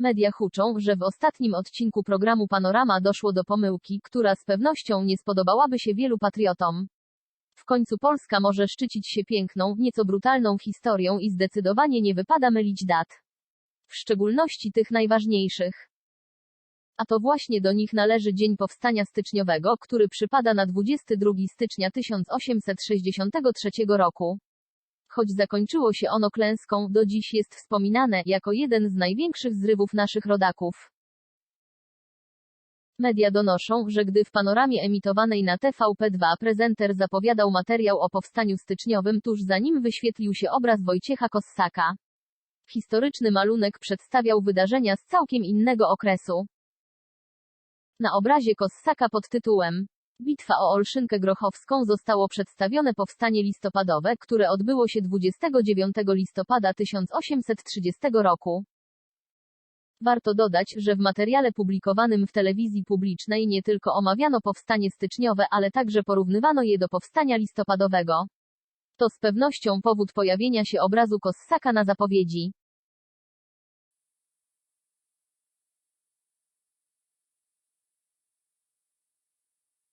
Media huczą, że w ostatnim odcinku programu Panorama doszło do pomyłki, która z pewnością nie spodobałaby się wielu patriotom. W końcu Polska może szczycić się piękną, nieco brutalną historią i zdecydowanie nie wypada mylić dat. W szczególności tych najważniejszych. A to właśnie do nich należy Dzień Powstania Styczniowego, który przypada na 22 stycznia 1863 roku. Choć zakończyło się ono klęską, do dziś jest wspominane jako jeden z największych zrywów naszych rodaków. Media donoszą, że gdy w panoramie emitowanej na TVP2 prezenter zapowiadał materiał o powstaniu styczniowym, tuż za nim wyświetlił się obraz Wojciecha Kossaka. Historyczny malunek przedstawiał wydarzenia z całkiem innego okresu. Na obrazie Kossaka pod tytułem Bitwa o Olszynkę Grochowską zostało przedstawione powstanie listopadowe, które odbyło się 29 listopada 1830 roku. Warto dodać, że w materiale publikowanym w telewizji publicznej nie tylko omawiano powstanie styczniowe, ale także porównywano je do powstania listopadowego. To z pewnością powód pojawienia się obrazu Kossaka na zapowiedzi.